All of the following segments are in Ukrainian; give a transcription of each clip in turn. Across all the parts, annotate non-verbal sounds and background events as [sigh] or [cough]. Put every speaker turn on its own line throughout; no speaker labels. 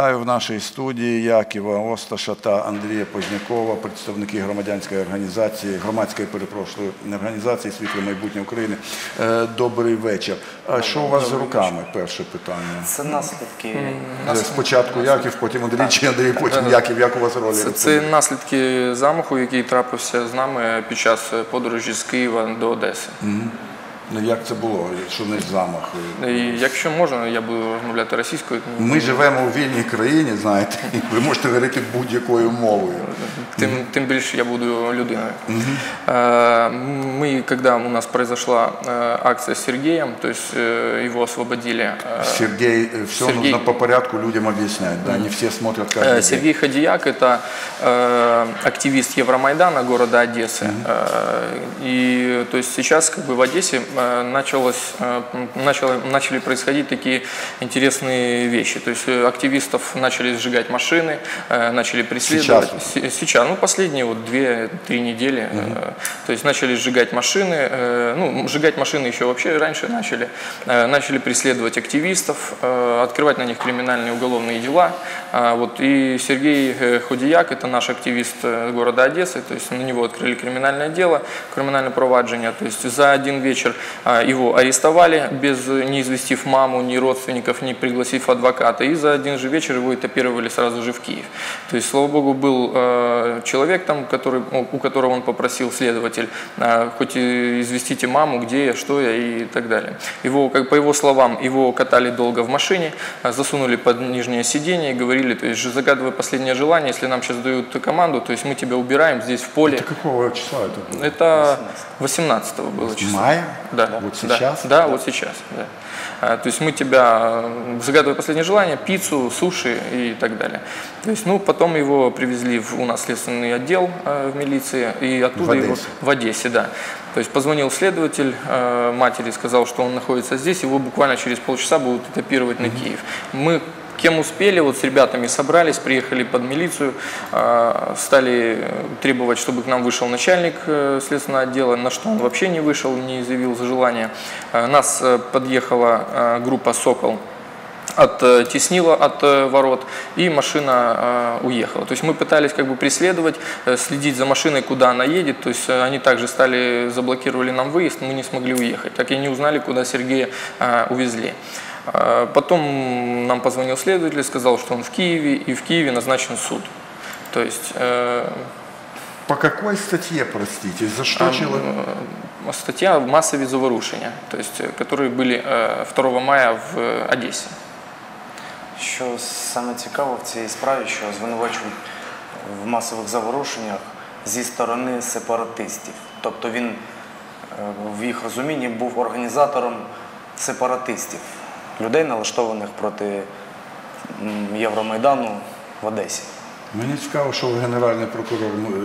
Вітаю в нашій студії Яківа Осташа та Андрія Познякова, представники громадянської організації, громадської перепрошую, організації Світле майбутнє України. Е, Добрий вечір. А що у вас з руками? Перше питання.
Це наслідки.
Е, Спочатку Яків, потім Андрій чи Андрій, потім Яків. Як у вас ролі?
Це, це наслідки замаху, який трапився з нами під час подорожі з Києва до Одеси.
Ну, Як це було? Що не замах?
І якщо можна, я буду розмовляти російською.
Ми живемо у вільній країні, знаєте, і ви можете говорити будь-якою мовою.
Тим, тем больше я буду людиной. Э, Мы, когда у нас произошла э, акция с Сергеем, то есть э, его освободили. э,
Сергей, э, все
Сергей-
нужно по порядку людям объяснять. Да, не все смотрят каждый
Э,
день.
Сергей Ходияк – это э, активист Евромайдана города Одессы. Э, И то есть сейчас как бы в Одессе э, началось, э, начало, начали происходить такие интересные вещи. То есть э, активистов начали сжигать машины, э, начали преследовать. Се- Сейчас, ну последние вот две-три недели. э, То есть начали сжигать машины. э, Ну, сжигать машины еще вообще раньше начали. Э, Начали преследовать активистов, э, открывать на них криминальные уголовные дела. Вот, и Сергей э, Ходияк, это наш активист э, города Одессы, то есть на него открыли криминальное дело, криминальное проваджение. То есть за один вечер его арестовали, без, не известив маму, ни родственников, не пригласив адвоката. И за один же вечер его этапировали сразу же в Киев. То есть, слава богу, был э, человек там, который, у- которого он попросил следователь, э, хоть известите маму, где я, что я и так далее. Его, как по его словам, его катали долго в машине, засунули под нижнее сиденье и говорили, то есть, загадывай последнее желание, если нам сейчас дают команду, то есть мы тебя убираем здесь в поле.
Это какого числа это было?
Это 18 было числа.
Мая?
Да.
Вот
да,
сейчас?
Да, вот сейчас. Да. То есть мы тебя э, загадывай последнее желание, пиццу, суши и так далее. То есть, ну, потом его привезли в, у нас следственный отдел э, в милиции и оттуда
В
его
Одессе?
в Одессе, да. То есть позвонил следователь э, матери, сказал, что он находится здесь, его буквально через полчаса будут этапировать на Киев. Мы Кем успели, вот с ребятами собрались, приехали под милицию, э, стали требовать, чтобы к нам вышел начальник э, следственного отдела, на что он вообще не вышел, не изъявил желания. Э, Нас э, подъехала группа «Сокол», оттеснила от ворот, и машина уехала. То есть мы пытались как бы преследовать, следить за машиной, куда она едет. То есть они также стали, заблокировали нам выезд, мы не смогли уехать. Так и не узнали, куда Сергея увезли. Э, Потом нам позвонил следователь, сказал, что он в Киеве, и в Киеве назначен суд. То есть э,
По какой статье, простите, за что
там,
человек?
э, статья массовые заворушения, то есть, э, которые были э, 2 мая в э, Одессе.
Що саме цікаво в цій справі, що звинувачують в масових заворушеннях зі сторони сепаратистів. Тобто він е, в їх розумінні був організатором сепаратистів, людей, налаштованих проти Євромайдану в Одесі.
Мені цікаво, що генеральний прокурор е,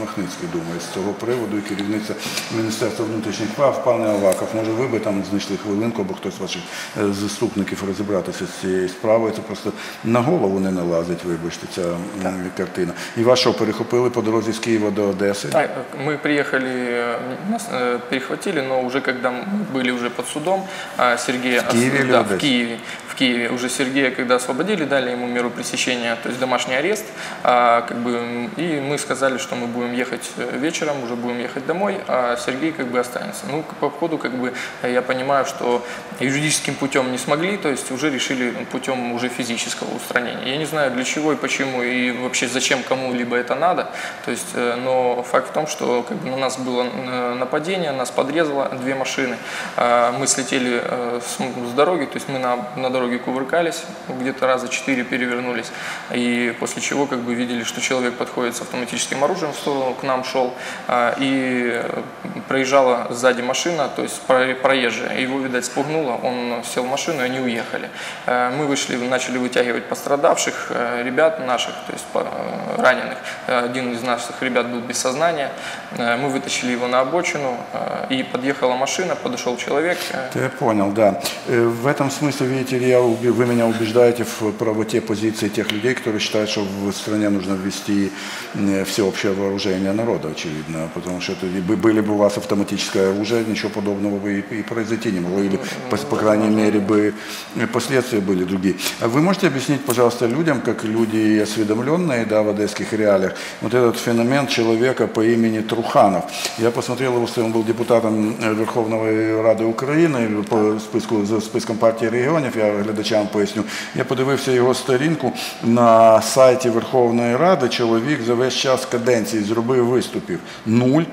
Махницький думає з цього приводу і керівниця Міністерства внутрішніх прав, пане Аваков. Може, ви би там знайшли хвилинку, або хтось з ваших е, заступників розібратися з цією справою. Це просто на голову не налазить, вибачте, ця м, картина. І вас що, перехопили по дорозі з Києва до Одеси?
Так, мы приехали, э, нас э, перехватили, но уже когда мы были уже под судом, а Сергея...
В Киеве
ос-
или
да,
в Одессе?
Киеве. Уже Сергея, когда освободили, дали ему меру пресечения, то есть домашний арест. А, как бы, и мы сказали, что мы будем ехать э, вечером, уже будем ехать домой, а Сергей как бы останется. Ну, по ходу, как бы, я понимаю, что юридическим путем не смогли, то есть уже решили путем уже физического устранения. Я не знаю для чего и почему, и вообще зачем кому-либо это надо. То есть, э, но факт в том, что как бы, на нас было э, нападение, нас подрезало две машины. А, Мы слетели с дороги, то есть мы на, на дороге кувыркались, где-то раза четыре перевернулись. И после чего как бы видели, что человек подходит с автоматическим оружием в сторону, к нам шел, а, и э, проезжала сзади машина, то есть про- проезжая. Его, видать, спугнуло, он сел в машину, и они уехали. Э, Мы вышли, начали вытягивать пострадавших, э, ребят наших, то есть раненых. Один из наших ребят был без сознания. Э, Мы вытащили его на обочину, э, и подъехала машина, подошел человек. э,
я понял, да. В этом смысле, видите ли, я вы меня убеждаете в правоте позиции тех людей, которые считают, что в стране нужно ввести всеобщее вооружение народа, очевидно, потому что это, были бы у вас автоматическое оружие, ничего подобного бы и, произойти не могло, или, по, по крайней мере, бы последствия были другие. А Вы можете объяснить, пожалуйста, людям, как люди осведомленные да, в одесских реалиях, вот этот феномен человека по имени Труханов. Я посмотрел его, что он был депутатом э, Верховної Ради України по списку за списком партії регіонів, я глядачам поясню. Я подивився його сторінку на сайті Верховної Ради. Чоловік за весь час каденції зробив виступів нуль,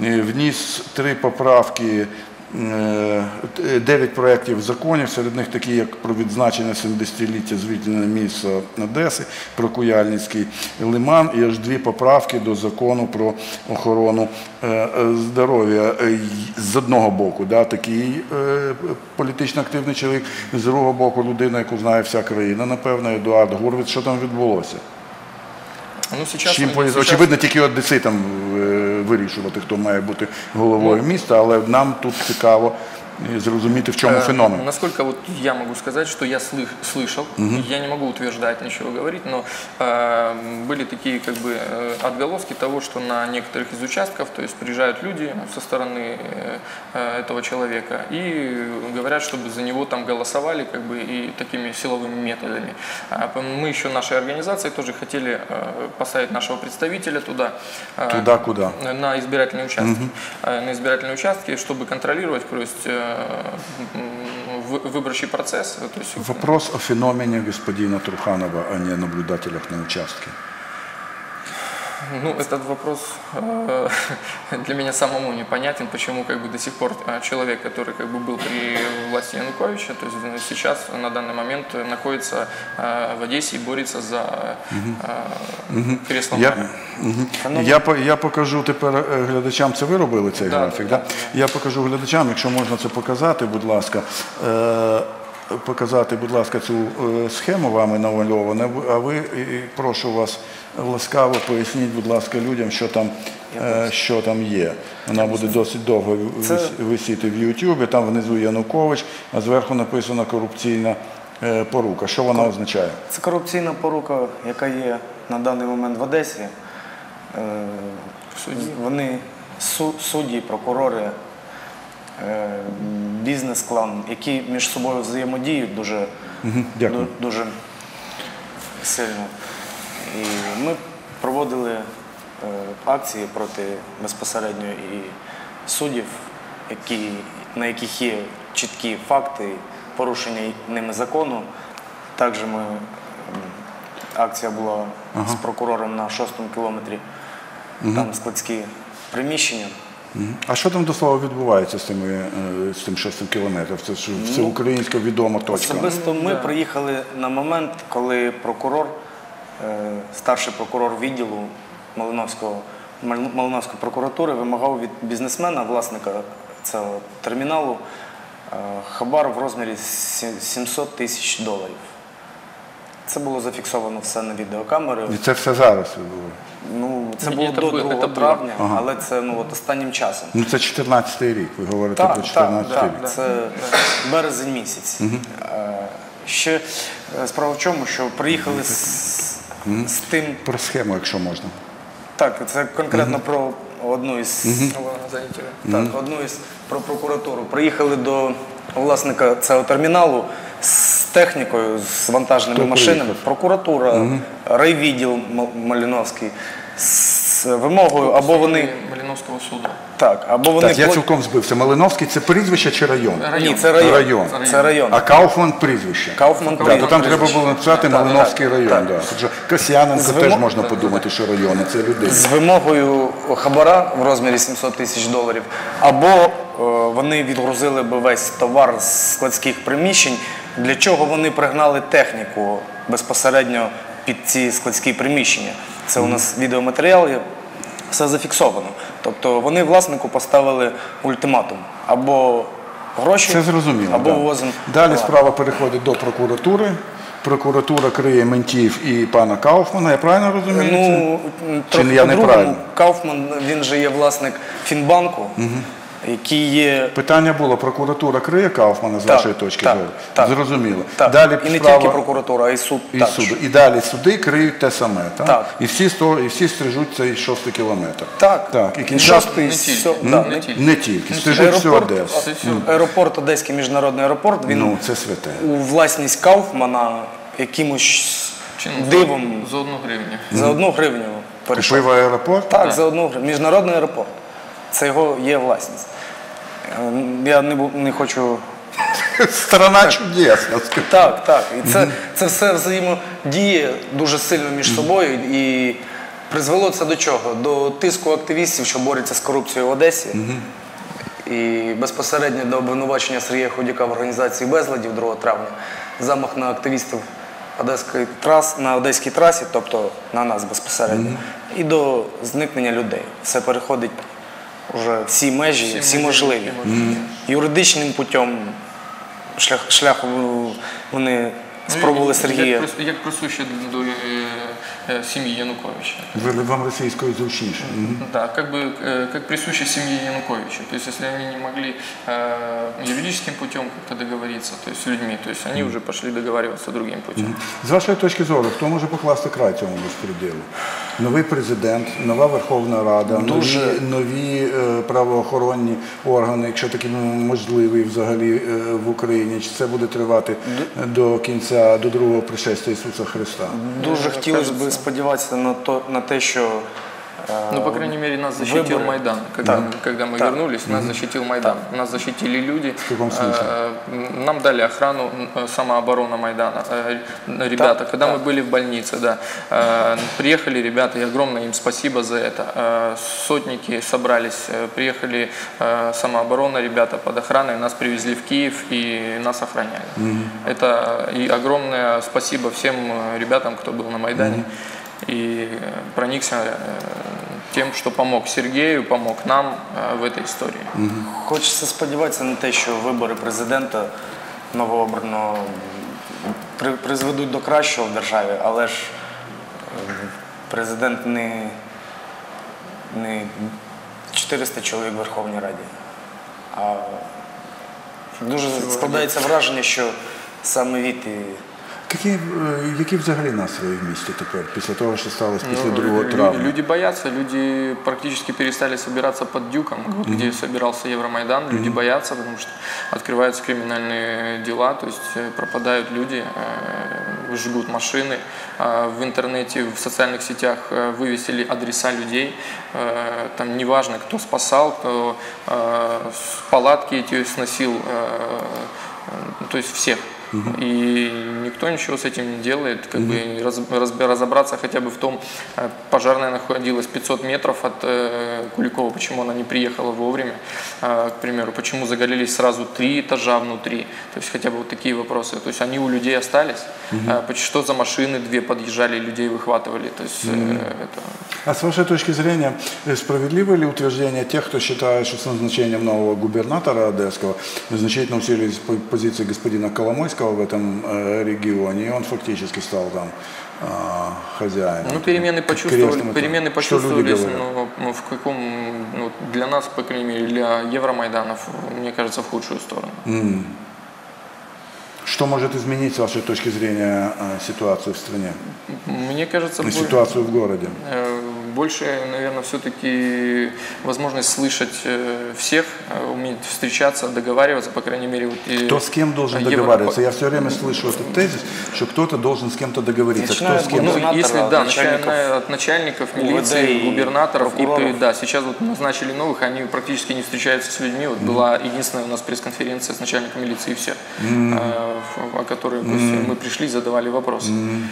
Е, вніс три поправки. Е, Дев'ять проєктів законів, серед них такі, як про відзначення 70-ліття звільнення міста Одеси, про Куяльницький лиман і аж дві поправки до закону про охорону е, е, здоров'я. З одного боку, да, такий політично активний чоловік, з другого боку людина, яку знає вся країна, напевно, Едуард Гурвіц. Що там відбулося?
Ну, сейчас,
Чим полі-
сейчас-
очевидно, тільки одеситам е, вирішувати, хто має бути головою міста, але нам тут цікаво е, зрозуміти, в чому
Э,
феномен.
Насколько вот я могу сказать, что я слых, слышал, я не могу утверждать, ничего говорить, но э, были такие как бы э, отголоски того, что на некоторых из участков, то есть приезжают люди со стороны э, э, этого человека и говорят, чтобы за него там голосовали как бы и такими силовыми методами. А Мы еще нашей организации тоже хотели э, поставить нашего представителя туда. э,
Туда куда?
на избирательные участки. Э, На избирательные участки, чтобы контролировать, то есть э, выборчий процесс. То есть,
Вопрос о феномене господина Труханова, а не о наблюдателях на участке.
ну, этот вопрос э, [laughs] для меня самому непонятен, почему как бы до сих пор э, человек, который как бы был при власти Януковича, то есть э, сейчас на данный момент э, находится э, в Одессе и борется за э, кресло
Я,
мэра.
Мгм. я, по- я покажу тепер е, глядачам, це ви робили цей
Да,
графік,
да,
да? Я покажу глядачам, якщо можна це показати, будь ласка. Е, показати, будь ласка, цю е, схему вами намальовану, а ви, прошу вас ласкаво поясніть, будь ласка, людям, що там, е, що там є. Вона буде досить довго висіти в Ютубі, там внизу Янукович, а зверху написано корупційна е, порука. Що вона означає?
Це корупційна порука, яка є на даний момент в Одесі. Вони су- судді, прокурори, бізнес-клан, які між собою взаємодіють дуже,
Дякую.
дуже сильно. І ми проводили е, акції проти безпосередньо і суддів, які, на яких є чіткі факти порушення ними закону. Також ми, акція була з прокурором на шостому кілометрі, там складські приміщення.
А що там до слова відбувається з, тими, е, з тим шостим кілометром? Це ж всеукраїнська відома точка.
Особисто ми приїхали на момент, коли прокурор, е, старший прокурор відділу Малиновського, Малиновської прокуратури вимагав від бізнесмена, власника цього терміналу, е, хабар в розмірі 700 тисяч доларів. Це було зафіксовано все на відеокамери.
І це все зараз відбувається.
Ну, це
Ні,
було
це
до
було-
2
це було.
травня,
Ага.
але це ну, от останнім часом.
Ну це 14-й рік, ви говорите про 14-й
так,
рік.
так, це березень місяць. Е, Ще е, справа в чому, що приїхали з, з тим.
Про схему, якщо можна.
Так, це конкретно про одну із так, одну із про прокуратуру. Приїхали до власника цього терміналу з технікою, з вантажними
Хто
машинами.
приїхав?
Прокуратура, райвідділ Мал- Малиновський з вимогою, або вони
Малиновского суда.
так, або вони
Так, я цілком збився. Малиновський це прізвище чи район?
Ні, це район.
Район.
Це район.
А Кауфман прізвище.
Кауфман
Так, то там треба було написати
Так,
Малиновський
так,
район.
так.
Да. Касьяненко теж можна подумати, що райони це люди.
з вимогою хабара в розмірі 700 тисяч доларів, або е, вони відгрузили би весь товар з складських приміщень, для чого вони пригнали техніку безпосередньо під ці складські приміщення. Це у нас відеоматеріал, є, все зафіксовано. Тобто вони власнику поставили ультиматум або гроші,
Це зрозуміло.
або
да.
вивозимо.
Далі
товар.
справа переходить до прокуратури. Прокуратура криє ментів і пана Кауфмана. Я правильно розумію? це?
Ну, трохи
я неправильно?
Кауфман, він же є власник Фінбанку. Які є
Питання було, прокуратура криє Кауфмана з
Так,
вашої точки зору?
так.
Зрозуміло.
так,
Далі
і не
справа-
тільки прокуратура, а й суд.
і
також.
суду. І далі суди криють те саме, так?
Так.
І всі, сто, і всі стрижуть цей шостий кілометр.
Так,
Так, і кінця-
шостий,
Не тільки. Ну,
да,
не тільки.
Не тільки, стрижуть всю Одесу.
Аеропорт Одеський міжнародний аеропорт, він
Ну, це святе.
у власність Кауфмана якимось
Чином
дивом
За одну гривню.
за одну гривню.
Купив аеропорт?
Так, за одну гривню. Міжнародний аеропорт. Це його є власність. Е, Я не, не хочу. [laughs]
Сторона чудесна. скажу.
Так, так. І це, це все взаємодіє дуже сильно між собою. І призвело це до чого? До тиску активістів, що борються з корупцією в Одесі. І безпосередньо до обвинувачення Сергія Ходяка в організації безладів 2 травня, замах на активістів Одеської трас, на Одеській трасі, тобто на нас безпосередньо, і до зникнення людей. Все переходить вже всі межі, всі,
всі
можливі.
можливі.
Юридичним путем шлях, шляхом вони спробували
Ну,
Сергія.
Як, прис- як присуще до е, е, сім'ї Януковича.
Ви- Вам російською зручніше. Мгм.
Да, как бы э, как присуще семье Януковича. То есть, если они не могли э, юридическим путем как-то договориться, то есть с людьми, то есть они уже пошли договариваться другим путем.
З вашої точки зору, хто може покласти край цьому безпреділу? Новий президент, нова Верховна Рада,
Дуже.
нові, нові е, правоохоронні органи, якщо такі ну, можливі взагалі е, в Україні. Чи це буде тривати до кінця, до другого пришестя Ісуса Христа?
Дуже хотілося б сподіватися на, то, на те, що
Ну, по крайней мере, нас защитил
выборы.
Майдан. Когда, мы, когда мы
Так.
вернулись, нас защитил Майдан. Нас защитили люди.
В каком?
Э, Нам дали охрану, э, самооборона Майдана. Э, Ребята,
Так,
когда
так.
мы были в больнице, да, э, приехали ребята, и огромное им спасибо за это. Э, Сотники собрались, э, приехали э, самооборона, ребята под охраной, нас привезли в Киев и нас охраняли. Это и огромное спасибо всем э, ребятам, кто был на Майдане и э, проникся э, тем, что помог Сергею, помог нам э, в этой истории.
хочеться сподіватися на те, що вибори президента новообраного при- призведуть до кращого в державі, але ж е, президент не, не 400 чоловік в Верховній Раді. А дуже складається враження, що саме від і
Які, е, які взагалі настрої в місті тепер, після того, що сталося після
Ну,
2
лю-
травня?
Люди боятся, люди практически перестали собираться под дюком, вот где собирался Евромайдан. Люди боятся, потому что открываются криминальные дела, то есть э, пропадают люди, э, жгут машины. А В интернете, в социальных сетях э, вывесили адреса людей. Э, Там неважно, кто спасал, кто э, с палатки эти сносил, э, э, то есть всех. И никто ничего с этим не делает. Как бы раз- разобраться хотя бы в том, э, пожарная находилась 500 метров от э, Куликова, почему она не приехала вовремя, э, к примеру, почему загорелись сразу три этажа внутри. То есть хотя бы вот такие вопросы. То есть они у людей остались. Э, поч- Что за машины две подъезжали, людей выхватывали. То есть э, это
А с вашей точки зрения, э, справедливо ли утверждение тех, кто считает, что с назначением нового губернатора Одесского значительно усилились по- позиции господина Коломойского в этом э, регионе, и он фактически стал там а, хозяином?
Ну, перемены почувствовали, перемены почувствовались, но ну, в каком, ну, для нас, по крайней мере, для Евромайданов, мне кажется, в худшую сторону.
Что может изменить с вашей точки зрения э, ситуацию в стране,
Мне кажется,
ситуацию в городе?
э, больше, наверное, все-таки возможность слышать э, всех, э, уметь встречаться, договариваться, по крайней мере. Вот, и
Кто с кем должен
Европа-
договариваться? Я все время слышу этот тезис, что кто-то должен с кем-то договориться. Кто
Начиная
с кем?
Ну, если да,
начальников
начиная от начальников милиции,
и
губернаторов, и, да, сейчас вот назначили новых, они практически не встречаются с людьми. Вот была единственная у нас пресс-конференция с начальником милиции и все, о которой то есть, мы пришли, задавали вопросы. М,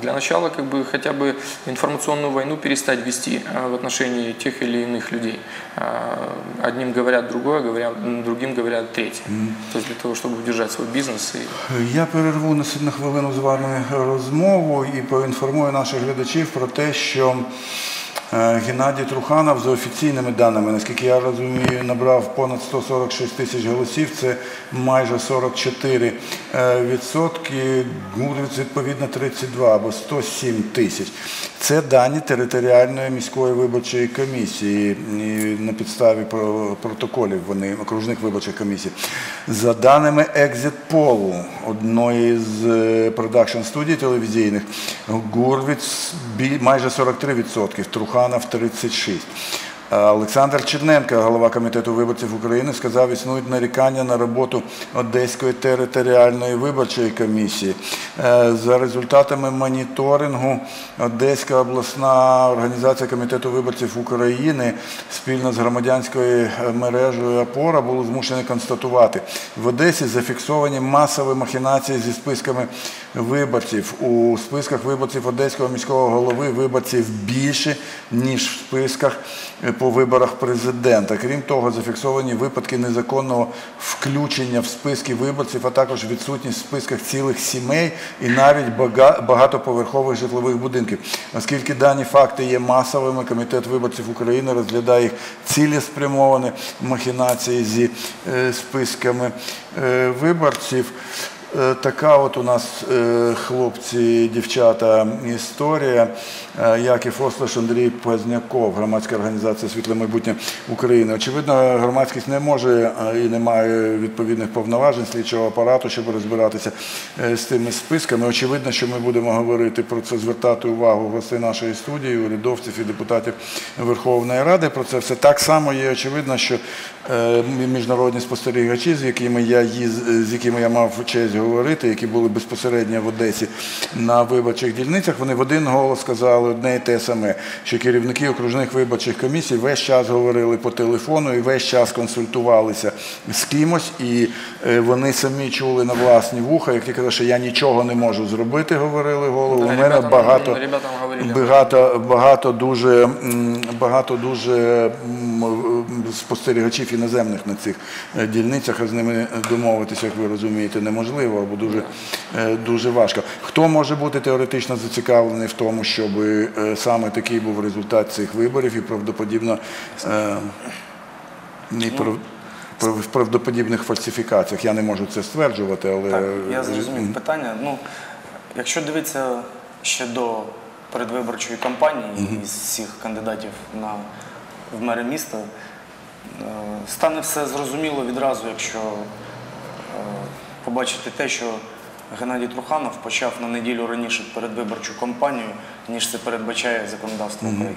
Для начала как бы хотя бы информационную войну перестать вести э, в отношении тех или иных людей. Э, Одним говорят другое, говорят, другим говорят третье. То есть для того, чтобы удержать свой бизнес и
Я перерву на с- на хвилину з вами розмову і поінформую наших глядачів про те, що Е, Геннадій Труханов за офіційними даними, наскільки я розумію, набрав понад 146 тисяч голосів. Це майже 44 е, відсотки. Гурвіц відповідно 32 або 107 тисяч. Це дані територіальної міської виборчої комісії на підставі протоколів вони окружних виборчих комісій. За даними Exit Poll, одної з е, продакшн студій телевізійних, Гурвіц майже 43%, Труханов 36%. Олександр Черненко, голова комітету виборців України, сказав, існують нарікання на роботу Одеської територіальної виборчої комісії. Е, За результатами моніторингу Одеська обласна організація комітету виборців України спільно з громадянською е, мережею ОПОРА були змушені констатувати, в Одесі зафіксовані масові махінації зі списками виборців. У списках виборців Одеського міського голови виборців більше, ніж в списках е, по виборах президента. Крім того, зафіксовані випадки незаконного включення в списки виборців, а також відсутність в списках цілих сімей і навіть багатоповерхових житлових будинків. Оскільки дані факти є масовими, Комітет виборців України розглядає їх цілеспрямовані махінації зі е, списками е, виборців. Е, Така от у нас хлопці, дівчата історія. Е, Яків Ослаш, Андрій Позняков, громадська організація Світле майбутнє України. Очевидно, громадськість не може е, і не має відповідних повноважень слідчого апарату, щоб розбиратися е, з тими списками. Очевидно, що ми будемо говорити про це, звертати увагу гостей нашої студії, урядовців і депутатів Верховної Ради. Про це все так само є очевидно, що міжнародні спостерігачі, з якими я їз- з якими я мав честь говорити, які були безпосередньо в Одесі на виборчих дільницях, вони в один голос сказали одне і те саме, що керівники окружних виборчих комісій весь час говорили по телефону і весь час консультувалися з кимось, і е, вони самі чули на власні вуха, як ті казали, що я нічого не можу зробити, говорили голову. У мене багато багато, багато дуже багато дуже м, спостерігачів іноземних на цих е, дільницях, а з ними домовитися, як ви розумієте, неможливо або дуже, е, дуже важко. Хто може бути теоретично зацікавлений в тому, щоб е, саме такий був результат цих виборів і правдоподібно е, і прав- в правдоподібних фальсифікаціях? Я не можу це стверджувати, але
Так, я зрозумів питання. Ну, якщо дивитися ще до передвиборчої кампанії із всіх кандидатів на, в мери міста, е, стане все зрозуміло відразу, якщо побачити те, що Геннадій Труханов почав на неділю раніше передвиборчу кампанію, ніж це передбачає законодавство України.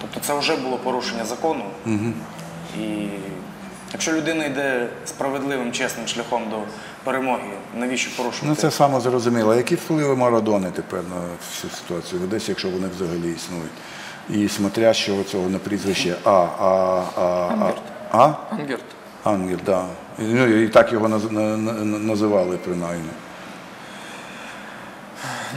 Тобто це вже було порушення закону. І якщо людина йде справедливим, чесним шляхом до перемоги, навіщо порушувати?
Ну це саме зрозуміло. Які впливи Марадони тепер на всю ситуацію в Одесі, якщо вони взагалі існують? І смотрящого цього на прізвище А, А, А, А,
Ангерт.
А?
Ангерт.
Ангел, да. І, Ну, і так його наз- на- на- називали принаймні.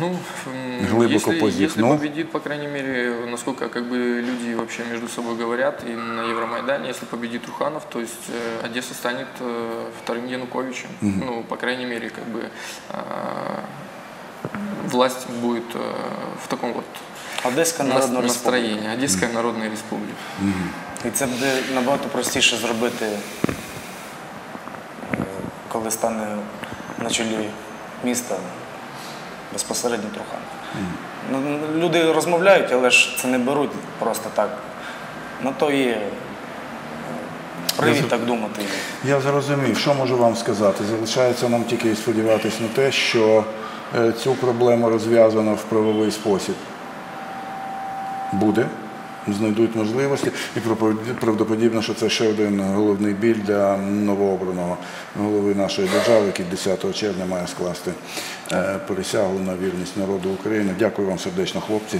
Ну, м,
Глубоко
если,
позит,
если
ну.
победит, по крайней мере, насколько как бы люди вообще между собой говорят, и на Евромайдане, если победит Труханов, то есть э, Одесса станет э, вторым Януковичем. Ну, по крайней мере, как бы э, власть будет э, в таком вот
Одеська
нас-
народна республіка.
настроении. Одесская Народная Республика.
І це буде набагато простіше зробити, е, коли стане на чолі міста безпосередньо Трухан. Ну, люди розмовляють, але ж це не беруть просто так. На то є е, привід так думати.
Я зрозумів, що можу вам сказати. Залишається нам тільки сподіватися на те, що е, цю проблему розв'язано в правовий спосіб. Буде, знайдуть можливості, і правдоподібно, що це ще один головний біль для новообраного голови нашої держави, який 10 червня має скласти е, присягу на вірність народу України. Дякую вам сердечно, хлопці.